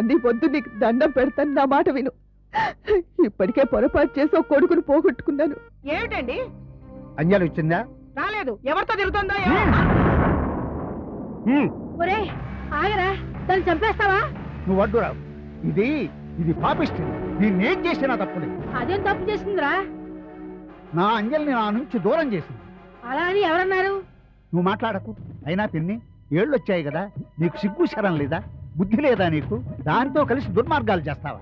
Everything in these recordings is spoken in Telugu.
సందీప్ వద్దు నీకు దండం పెడతాను నా మాట విను. ఇప్పటికే పొరపాటు చేసి ఒక కొడుకును పోగొట్టుకున్నాను. ఏమిటండి? అంజలి వచ్చిందా రాలేదు. ఎవరితో తిరుగుతుందో ఒరే ఆగరా. దాన్ని చంపేస్తావా? నువ్వు అడ్డురావు ఇది ఇది పాపిస్తుంది దీన్ని ఏం చేసినా తప్పుడే అదేం తప్పు చేసిందిరా? నా అంజలిని నా నుంచి దూరం చేసింది. అలా అని ఎవరన్నారు? నువ్వు మాట్లాడకు. అయినా పిన్ని ఏళ్ళు వచ్చాయి కదా. నీకు సిగ్గు శరం లేదా? బుద్ధి లేదా నీకు? దాంతో కలిసి దుర్మార్గాలు చేస్తావా?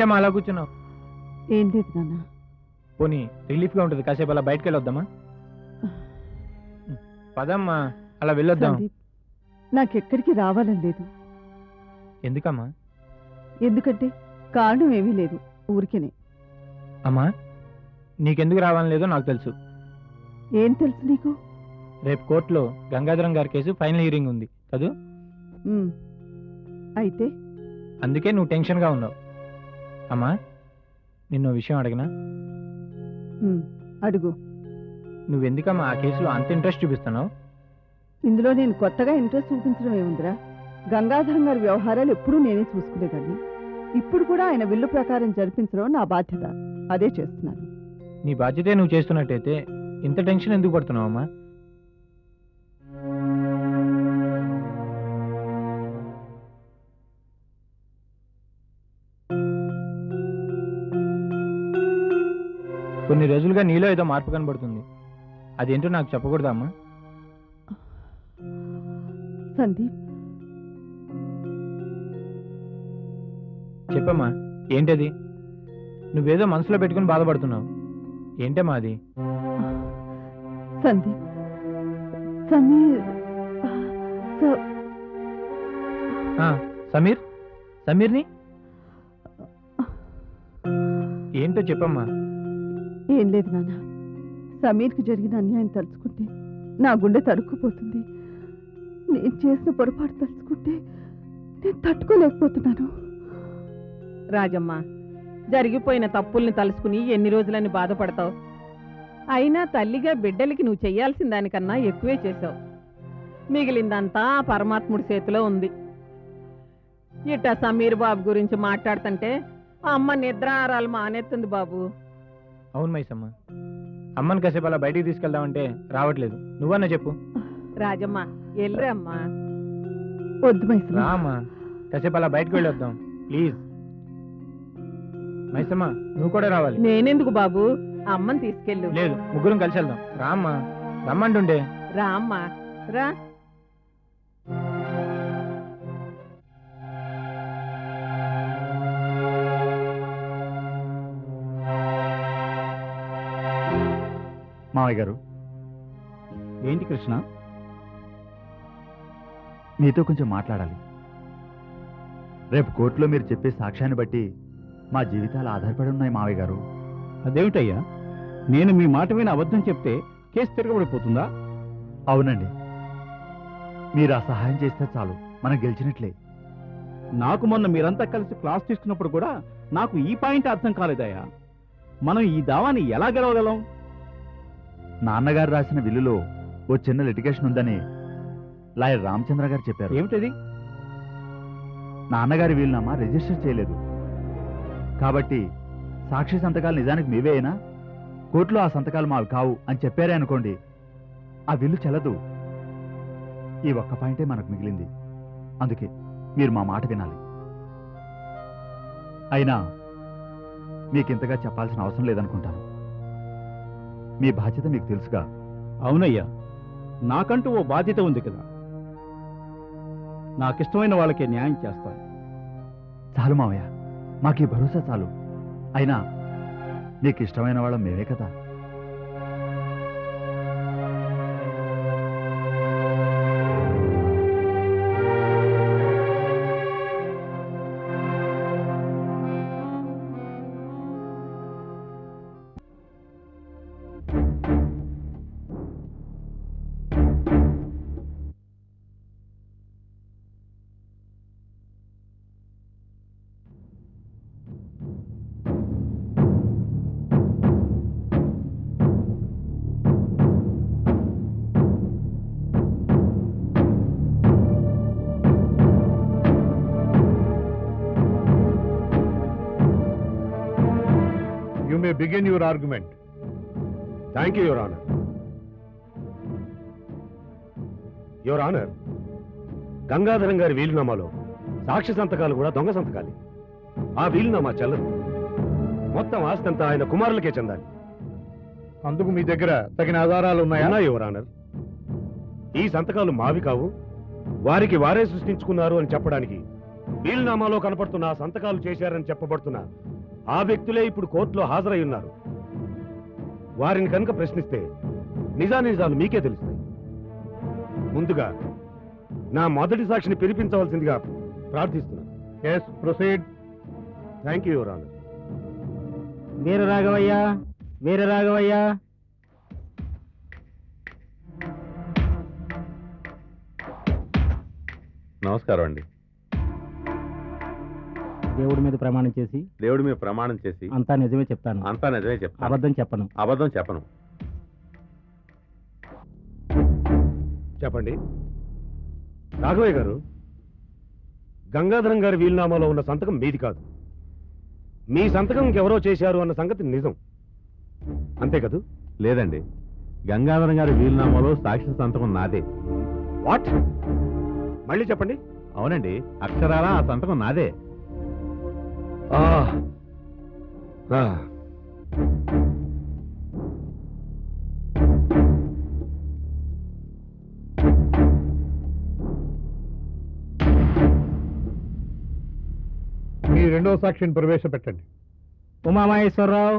ఏంటమ్మా అలా కూర్చున్నావు. ఏం లేదు నాన్న? పోనీ రిలీఫ్గా ఉంటుంది. కాసేపు అలా బయటకు వెళ్ళొద్దామా? పదమ్మా అలా వెళ్ళొద్దాం. సందీప్ నాకెక్కడికి రావాలని లేదు. ఎందుకమ్మా? ఎందుకంటే కారణం ఏమీ లేదు. ఊరికేనే. అమ్మా నీకెందుకు రావాలని లేదో నాకు తెలుసు. ఏం తెలుసు నీకు? రేపు కోర్టులో గంగాధరం గారి కేసు ఫైనల్ హియరింగ్ ఉంది. కదూ? ఉమ్. అయితే? అందుకే నువ్వు టెన్షన్గా ఉన్నావు. అమ్మా నిన్న విషయం అడిగినా? ఉమ్, అడుగు. నువ్వెందుకమ్మా ఆ కేసులో అంత ఇంట్రెస్ట్ చూపిస్తున్నావు? ఇందులో నేను కొత్తగా ఇంట్రెస్ట్ చూపించడం ఏముందిరా? గంగాధరం గారి వ్యవహారాలు ఎప్పుడూ నేనే చూసుకునేదాన్ని. ఇప్పుడు కూడా ఆయన విల్లు ప్రకారం జరిపించడం నా బాధ్యత. అదే చేస్తున్నాను. నీ బాధ్యతే నువ్వు చేస్తున్నట్టయితే ఇంత టెన్షన్ ఎందుకు పడుతున్నావు అమ్మా కొన్ని రోజులుగా నీలో ఏదో మార్పు కనబడుతుంది. అదేంటో నాకు చెప్పకూడదా అమ్మా సందీప్. చెప్పమ్మా ఏంటది? నువ్వేదో మనసులో పెట్టుకుని బాధపడుతున్నావు. ఏంటమ్మా అది? సందీప్. సమీర్. స- ఆ, సమీర్? సమీర్ని? ఏంటో చెప్పమ్మా. ఏం లేదు నాన్న. సమీర్కి జరిగిన అన్యాయం తలుచుకుంటే నా గుండె తరుక్కుపోతుంది. నేను చేసిన పొరపాటు తలుచుకుంటే నేను తట్టుకోలేకపోతున్నాను. రాజమ్మ జరిగిపోయిన తప్పుల్ని తలుసుకుని ఎన్ని రోజులని బాధపడతావు? అయినా తల్లిగా బిడ్డలకి నువ్వు చేయాల్సిన దానికన్నా ఎక్కువే చేసావు మిగిలిందంతా పరమాత్ముడి చేతిలో ఉంది. ఇట్ట సమీర్ బాబు గురించి మాట్లాడుతుంటే అమ్మ నిద్రారాలు మానేస్తుంది బాబు. అవును మైసమ్మ. అమ్మని కాసేపు అలా బయటికి తీసుకెళ్దామంటే రావట్లేదు. నువ్వన్నా చెప్పు. రాజమ్మ ఎల్లురమ్మా వద్దు మైసమ్మ. రా అమ్మా కాసేపు అలా బయటకు వెళ్ళొద్దాం. ప్లీజ్. మైసమ్మ నువ్వు కూడా రావాలి. నేనెందుకు బాబు? ఆ అమ్మని తీసుకెళ్ళు. లేదు ముగ్గురం కలిసి వెళ్దాం. రా అమ్మా రమ్మంటుండే రా అమ్మా రా. మావయ్య గారు. ఏంటి కృష్ణ? మీతో కొంచెం మాట్లాడాలి. రేపు కోర్టులో మీరు చెప్పే సాక్ష్యాన్ని బట్టి మా జీవితాలు ఆధారపడి ఉన్నాయి మావయ్య గారు. అదేమిటయ్యా? నేను మీ మాట విని అబద్ధం చెప్తే కేసు తిరగబడిపోతుందా? అవునండి. మీరు ఆ సహాయం చేస్తే చాలు. మనం గెలిచినట్లే. నాకు మొన్న మీరంతా కలిసి క్లాస్ తీసుకున్నప్పుడు కూడా నాకు ఈ పాయింట్ అర్థం కాలేదయ్యా. మనం ఈ దావాని ఎలా గెలవగలం? నాన్నగారు రాసిన విల్లులో ఓ చిన్న లిటిగేషన్ ఉందని లాయర్ రామచంద్ర గారు చెప్పారు. ఏమిటది? నాన్నగారి వీలునామా రిజిస్టర్ చేయలేదు. కాబట్టి సాక్షి సంతకాలు నిజానికి మీవే అయినా కోర్టులో ఆ సంతకాలు మావి కావు అని చెప్పారే అనుకోండి ఆ విల్లు చెల్లదు. ఈ ఒక్క పాయింటే మనకు మిగిలింది. అందుకే మీరు మా మాట వినాలి. అయినా మీకింతగా చెప్పాల్సిన అవసరం లేదనుకుంటాను. మీ బాధ్యత మీకు తెలుసుగా. అవునయ్యా నాకంటూ ఓ బాధ్యత ఉంది కదా. నాకిష్టమైన వాళ్ళకే న్యాయం చేస్తాను. చాలు మావయ్య మాకు ఈ భరోసా చాలు. అయినా నీకు ఇష్టమైన వాళ్ళం మేమే కదా. Begin your argument thank you your honour your honour Gangadharam గారి వీలునామాలో సాక్షి సంతకాలు కూడా దొంగ సంతకాలే. ఆ వీలునామా చెల్లదు. మొత్తం ఆస్తి అంతా ఆయన కుమారులకే చెందాలి. అందుకు మీ దగ్గర తగిన ఆధారాలు ఉన్నాయా? యువర్ ఆనర్ ఈ సంతకాలు మావి కావు. వారికి వారే సృష్టించుకున్నారు అని చెప్పడానికి వీలునామాలో కనపడుతున్న సంతకాలు చేశారని చెప్పబడుతున్న ఆ వ్యక్తులే ఇప్పుడు కోర్టులో హాజరై ఉన్నారు. వారిని కనుక ప్రశ్నిస్తే నిజానిజాలు మీకే తెలుస్తాయి. ముందుగా నా మొదటి సాక్షిని పిలిపించవలసిందిగా ప్రార్థిస్తున్నాను yes proceed thank you your honour Veera Raghavaiah Veera Raghavaiah నమస్కారం అండి. దేవుడి మీద ప్రమాణం చేసి దేవుడి మీద ప్రమాణం చేసి అంతా నిజమే చెప్తాను. అంతా నిజమే చెప్తాను. అబద్ధం చెప్పను. అబద్ధం చెప్పను. చెప్పండి. రాఘవయ్య గారు గంగాధరం గారి వీలునామాలో ఉన్న సంతకం మీది కాదు. మీ సంతకం ఎవరో చేశారు అన్న సంగతి నిజం. అంతే కదూ? లేదండి. గంగాధరం గారి వీలునామాలో సాక్షి సంతకం నాదే. వాట్? మళ్ళీ చెప్పండి. అవునండి. అక్షరాల ఆ సంతకం నాదే. ఆ. ఆ. మీ రెండో సాక్షిని ప్రవేశపెట్టండి ఉమామహేశ్వరరావు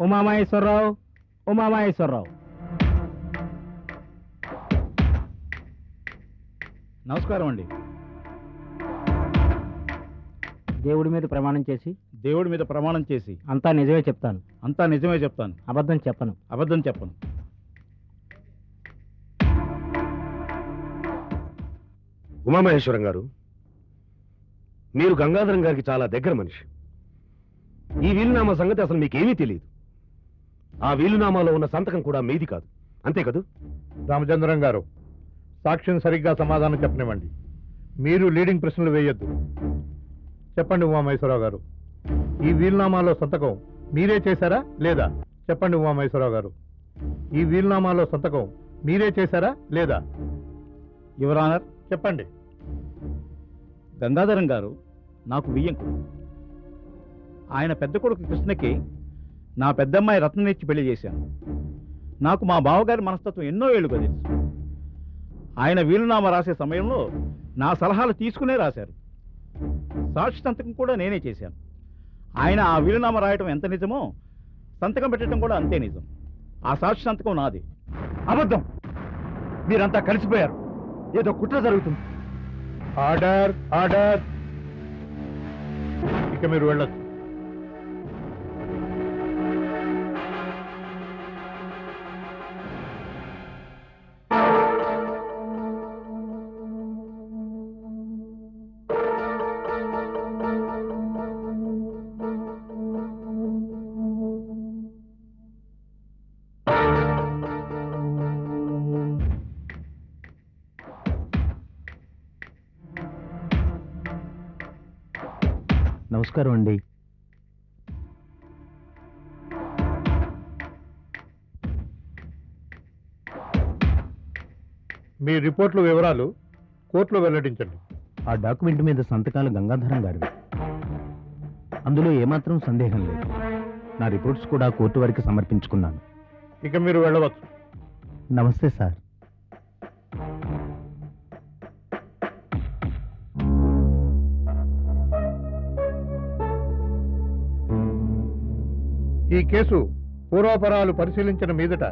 ఉమామహేశ్వరరావు ఉమామహేశ్వరరావు నమస్కారం అండి దేవుడి మీద ప్రమాణం చేసి దేవుడి మీద ప్రమాణం చేసి అంతా నిజమే చెప్తాను. అంతా నిజమే చెప్తాను. అబద్ధం చెప్పను. అబద్ధం చెప్పను. ఉమామహేశ్వరం గారు మీరు గంగాధరం గారికి చాలా దగ్గర మనిషి. ఈ వీలునామా సంగతి అసలు మీకేమీ తెలియదు. ఆ వీలునామాలో ఉన్న సంతకం కూడా మీది కాదు. అంతే కదూ? రామచంద్రం గారు సాక్షిని సరిగ్గా సమాధానం చెప్పనివ్వండి. మీరు లీడింగ్ ప్రశ్నలు వేయొద్దు. చెప్పండి ఉమామహేశ్వరరావు గారు. ఈ వీలునామాలో సంతకం మీరే చేశారా లేదా? చెప్పండి ఉమామహేశ్వరరావు గారు. ఈ వీలునామాలో సంతకం మీరే చేశారా లేదా? యువర్ ఆనర్ చెప్పండి. గంగాధరం గారు నాకు వియ్యంకు ఆయన పెద్ద కొడుకు కృష్ణకి నా పెద్దమ్మాయి రత్ననిచ్చి పెళ్ళి చేశాను. నాకు మా బావగారి మనస్తత్వం ఎన్నో ఏళ్ళుగా తెలుసు. ఆయన వీలునామా రాసే సమయంలో నా సలహాలు తీసుకునే రాశారు. సాక్షి సంతకం కూడా నేనే చేశాను. ఆయన ఆ వీలునామా రాయటం ఎంత నిజమో సంతకం పెట్టడం కూడా అంతే నిజం. ఆ సాక్షి సంతకం నాది. అబద్ధం. మీరంతా కలిసిపోయారు. ఏదో కుట్ర జరుగుతుంది. Order order. ఇక మీరు వెళ్ళచ్చు. నమస్కారం అండి. మీ రిపోర్ట్లు వివరాలు కోర్టులో వెల్లడించండి. ఆ డాక్యుమెంట్ మీద సంతకాలు గంగాధరం గారివి. అందులో ఏమాత్రం సందేహం లేదు. నా రిపోర్ట్స్ కూడా కోర్టు వారికి సమర్పించుకున్నాను. ఇక మీరు వెళ్ళవచ్చు. నమస్తే సార్. కేసు పూర్వపరాలు పరిశీలించిన మీదట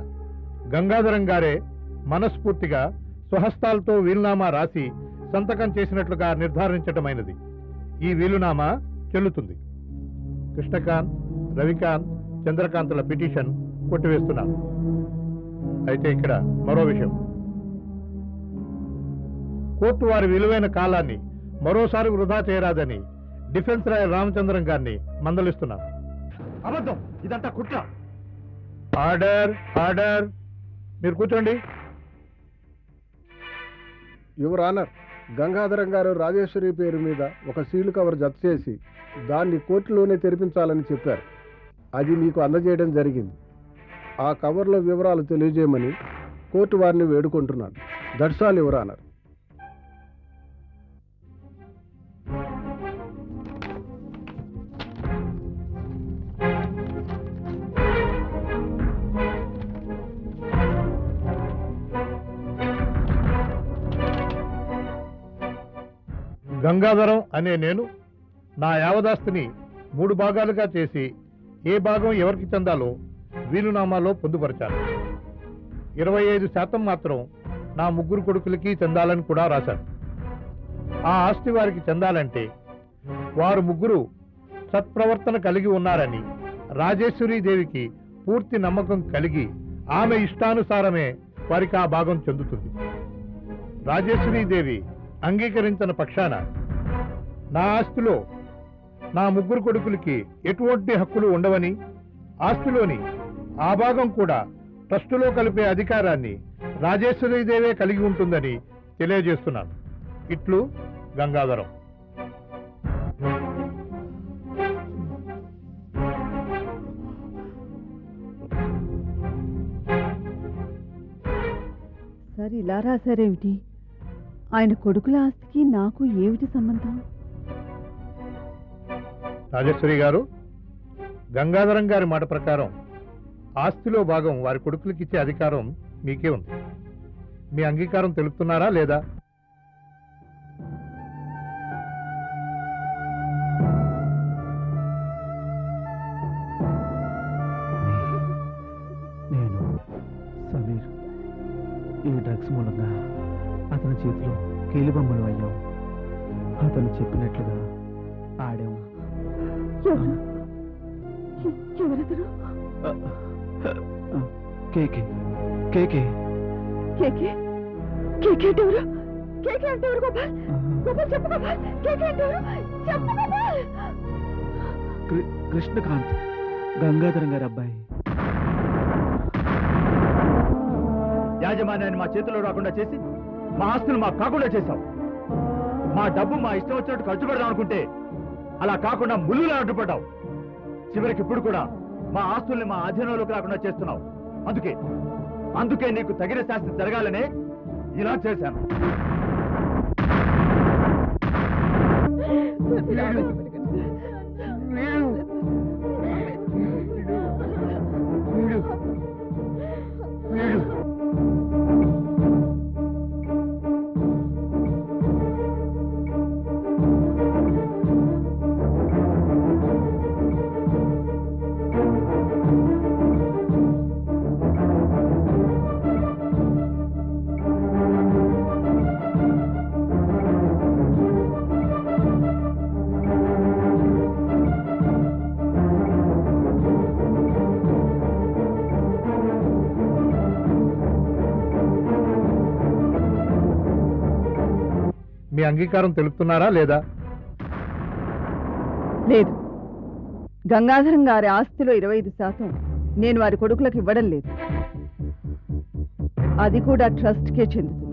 గంగాధరం గారే మనస్ఫూర్తిగా స్వహస్తాలతో వీలునామా రాసి సంతకం చేసినట్లుగా నిర్ధారించటమైనది. ఈ వీలునామా చెల్లుతుంది. కృష్ణకాంత్ రవికాంత్ చంద్రకాంత్ల పిటిషన్ కొట్టివేస్తున్నారు. అయితే ఇక్కడ మరో విషయం. కోర్టు వారి విలువైన కాలాన్ని మరోసారి వృధా చేయరాదని డిఫెన్స్ రాయల్ రామచంద్రం గారిని మందలిస్తున్నారు. అబద్ధం. ఇదంతా కుట్ర. Order order. మీరు కూర్చోండి. యువర్ ఆనర్ గంగాధరం గారు రాజేశ్వరి పేరు మీద ఒక సీలు కవర్ జత చేసి దాన్ని కోర్టులోనే తెరిపించాలని చెప్పారు. అది మీకు అందజేయడం జరిగింది. ఆ కవర్లో వివరాలు తెలియజేయమని కోర్టు వారిని వేడుకుంటున్నాను. That's all your honour. Gangadharam అనే నేను నా యావదాస్తిని మూడు భాగాలుగా చేసి ఏ భాగం ఎవరికి చెందాలో వీలునామాలో పొందుపరిచాను. ఇరవై ఐదు శాతం మాత్రం నా ముగ్గురు కొడుకులకి చెందాలని కూడా రాశాను. ఆ ఆస్తి వారికి చెందాలంటే వారు ముగ్గురు సత్ప్రవర్తన కలిగి ఉన్నారని రాజేశ్వరీదేవికి పూర్తి నమ్మకం కలిగి ఆమె ఇష్టానుసారమే వారికి ఆ భాగం చెందుతుంది. రాజేశ్వరీదేవి అంగీకరించిన పక్షాన నా ఆస్తిలో నా ముగ్గురు కొడుకులకి ఎటువంటి హక్కులు ఉండవని ఆస్తిలోని ఆ భాగం కూడా ట్రస్టులో కలిపే అధికారాన్ని రాజేశ్వరీదేవే కలిగి ఉంటుందని తెలియజేస్తున్నాను. ఇట్లు గంగాధరం. సార్ ఇలా రాశారేమిటి? ఆయన కొడుకుల ఆస్తికి నాకు ఏమిటి సంబంధం? రాజేశ్వరి గారు గంగాధరం గారి మాట ప్రకారం ఆస్తిలో భాగం వారి కొడుకులకి ఇచ్చే అధికారం మీకే ఉంది. మీ అంగీకారం తెలుపుతున్నారా లేదా? నేను సమీర్ ఈ డ్రగ్స్ మూలంగా అతని చేతిలో కీలుబొమ్మలు అయ్యాం అతను చెప్పినట్లుగా ఆడాం ఎవరు? ఎ- ఎవరతను? కేకే కేకే. కేకే? కేకే అంటే ఎవరు? కేకే అంటే ఎవరు గోపాల్? గోపాల్ చెప్పు గోపాల్. కేకే అంటే ఎవరు? చెప్పు గోపాల్. కృ- కృష్ణకాంత్ గంగాధరం గారి అబ్బాయి. యాజమాన్యాన్ని మా చేతిలో రాకుండా చేసి మా ఆస్తులు మాకు కాకుండా చేశావు. మా డబ్బు మా ఇష్టం వచ్చినట్టు ఖర్చు పెడదాం అనుకుంటే అలా కాకుండా ముళ్ళులా అడ్డుపడ్డావు. చివరికి ఇప్పుడు కూడా మా ఆస్తుల్ని మా అధీనంలోకి రాకుండా చేస్తున్నావు. అందుకే అందుకే నీకు తగిన శాస్త్రం జరగాలనే ఇలా చేశాను. అంగీకారం తెలుపుతున్నారా లేదా? లేదు. గంగాధరం గారి ఆస్తిలో ఇరవై ఐదు శాతం నేను వారి కొడుకులకు ఇవ్వడం లేదు. అది కూడా ట్రస్ట్కే చెందుతుంది.